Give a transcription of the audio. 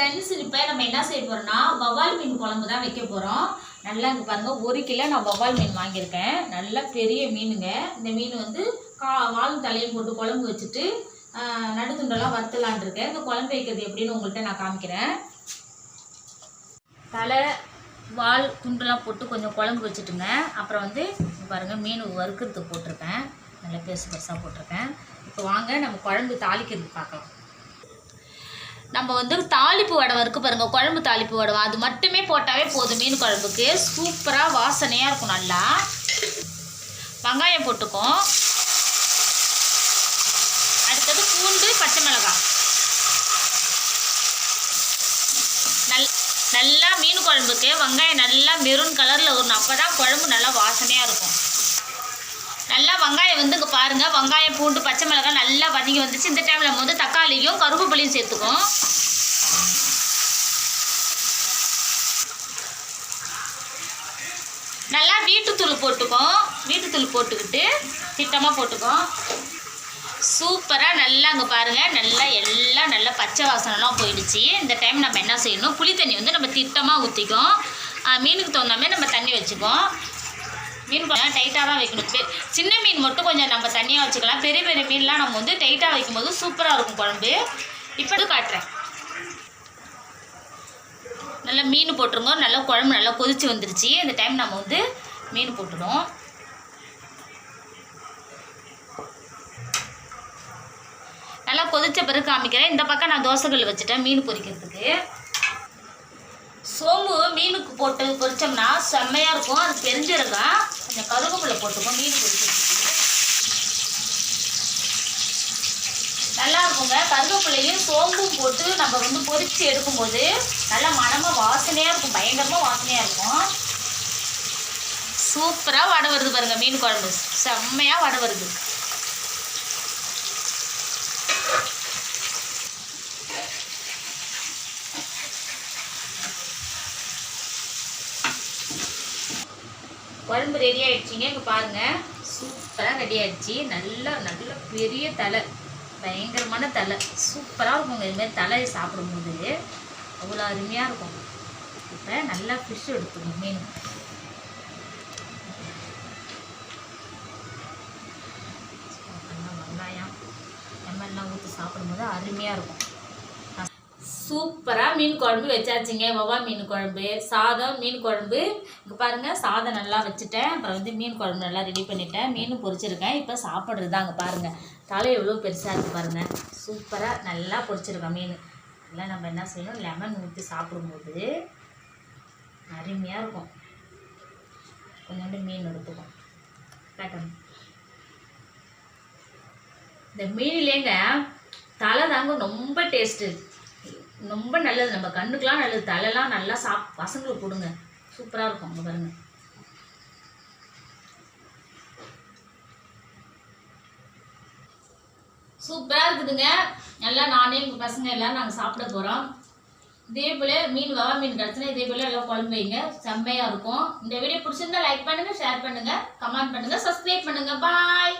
Friends இப்போ நம்ம என்ன செய்ய போகிறோம்னா வவ்வால் மீன் குழம்பு தான் வைக்க போகிறோம் நல்லா இங்கே பாருங்கள் ஒரு கிலோ நான் வவால் மீன் வாங்கியிருக்கேன். நல்லா பெரிய மீனுங்க. இந்த மீன் வந்து கா வாலும் தலையும் போட்டு குழம்பு வச்சுட்டு நடுத்துண்டெல்லாம் வறுத்தலான் இருக்கேன். இந்த குழம்பு வைக்கிறது எப்படின்னு உங்கள்கிட்ட நான் காமிக்கிறேன். தலை வால் துண்டெல்லாம் போட்டு கொஞ்சம் குழம்பு வச்சுட்டுங்க அப்புறம் வந்து பாருங்கள் மீன் வறுக்கிறதுக்கு போட்டிருக்கேன். நல்லா பெருசு பெருசாக போட்டிருக்கேன். இப்போ வாங்க நம்ம குழம்பு தாளிக்கிறதுக்கு பார்க்கலாம். நம்ம வந்து தாளிப்பு வடவை இருக்குது பாருங்கள் குழம்பு தாளிப்பு வடவை அது மட்டுமே போட்டாவே போதும் மீன் குழம்புக்கு. சூப்பராக வாசனையாக இருக்கும் நல்லா. வெங்காயம் போட்டுக்கும். அடுத்தது பூண்டு பச்சை மிளகாய். நல் நல்லா மீன் குழம்புக்கு வெங்காயம் நல்லா மெரூன் கலரில் வரணும் அப்போ தான் குழம்பு நல்லா வாசனையாக இருக்கும். நல்லா வெங்காயம் வந்து இங்கே பாருங்கள் வெங்காயம் பூண்டு பச்சை மிளகாய் நல்லா வதங்கி வந்துச்சு. இந்த டைமில் நம்ம வந்து தக்காளியும் கருவேப்பிலையும் சேர்த்துக்கும் நல்லா வீட்டுத்தூள் போட்டுக்கும் வீட்டுத்தூள் போட்டுக்கிட்டு திட்டமாக போட்டுக்கும் சூப்பராக நல்லா அங்கே பாருங்கள் நல்லா எல்லாம் நல்லா பச்சை வாசனைலாம் போயிடுச்சு. இந்த டைம் நம்ம என்ன செய்யணும்? புளி தண்ணி வந்து நம்ம திட்டமாக ஊற்றிக்கும் மீனுக்கு தகுந்த மாதிரி நம்ம தண்ணி வச்சுக்கோம் மீன் கொஞ்சம் டைட்டாக தான் வைக்கணும். பெ- சின்ன மீன் மட்டும் கொஞ்சம் நம்ம தண்ணியாக வச்சுக்கலாம். பெரிய பெரிய மீன்லாம் நம்ம வந்து டைட்டாக வைக்கும்போது சூப்பராக இருக்கும் குழம்பு. இப்போ காட்டுறேன். நல்லா மீன் போட்டுருங்க. நல்லா குழம்பு நல்லா கொதிச்சு வந்துருச்சு. இந்த டைம் நம்ம வந்து மீன் போட்டுடும் நல்லா கொதிச்ச பிறகு காமிக்கிறேன். இந்த பக்கம் நான் தோசைகள் வச்சுட்டேன் மீன் பொரிக்கிறதுக்கு. சோம்பு மீனுக்கு போட்டு பொரிச்சோம்னா செம்மையாக இருக்கும். அது பெருஞ்சிருக்கும் கொஞ்சம் கருவேப்பிலை போட்டுக்கோ மீன் பொரிக்கிறதுக்கு நல்லா இருக்குங்க. கருவேப்பிலையும் சோம்பும் போட்டு நம்ம வந்து பொரித்து எடுக்கும்போது நல்லா மனமாக வாசனையாக இருக்கும். பயங்கரமாக வாசனையாக இருக்கும். சூப்பராக வடை வருது பாருங்க மீன் குழம்பு. செம்மையாக வடை வருது. குழம்பு ரெடி ஆயிடுச்சிங்க. இங்கே பாருங்க. சூப்பராக ரெடி ஆயிடுச்சு. நல்லா நல்ல பெரிய தலை. பயங்கரமான தலை. சூப்பராக இருக்குங்க. இதுமாரி தலை சாப்பிடும்போது. அவ்வளோ அருமையாக இருக்கும். இப்போ நல்லா ஃபிஷ் எடுத்துக்கணும் மீன் வெங்காயம் எம்எல்லாம் ஊற்றி சாப்பிடும்போது அருமையாக இருக்கும். சூப்பராக மீன் குழம்பு வச்சாச்சுங்க. வவா மீன் குழம்பு சாதம் மீன் குழம்பு. இங்கே பாருங்கள் சாதம் நல்லா வச்சுட்டேன். அப்புறம் வந்து மீன் குழம்பு நல்லா ரெடி பண்ணிட்டேன். மீன் பொரிச்சிருக்கேன். இப்போ சாப்பிட்றது தாங்க பாருங்கள் தலை எவ்வளோ பெருசாக இருக்குது பாருங்கள் சூப்பராக நல்லா பொரிச்சிருக்கேன் மீன். எல்லாம் நம்ம என்ன செய்யணும்? லெமன் ஊற்றி சாப்பிடும்போது அருமையாக இருக்கும். கொஞ்சோண்டு மீன் எடுத்துக்கும் கேட்டோம் இந்த மீன்லேங்க தலை தாங்க ரொம்ப டேஸ்ட்டு ரொம்ப நல்லது. நம்ம கண்ணுக்கெலாம் நல்லது. தலைலாம் நல்லா சாப் பசங்களுக்கு கொடுங்க. சூப்பராக இருக்கும் அங்கே பாருங்கள் சூப்பராக இருக்குதுங்க. நல்லா நானே எங்கள் பசங்க எல்லாம் நாங்கள் சாப்பிட போகிறோம் இதே போல் மீன் வவா மீன் கிடச்சினா இதே போல் எல்லாம் குழம்பு வைங்க. செம்மையாக இருக்கும். இந்த வீடியோ பிடிச்சிருந்தா லைக் பண்ணுங்கள் ஷேர் பண்ணுங்கள் கமெண்ட் பண்ணுங்கள் சப்ஸ்கிரைப் பண்ணுங்கள் பாய்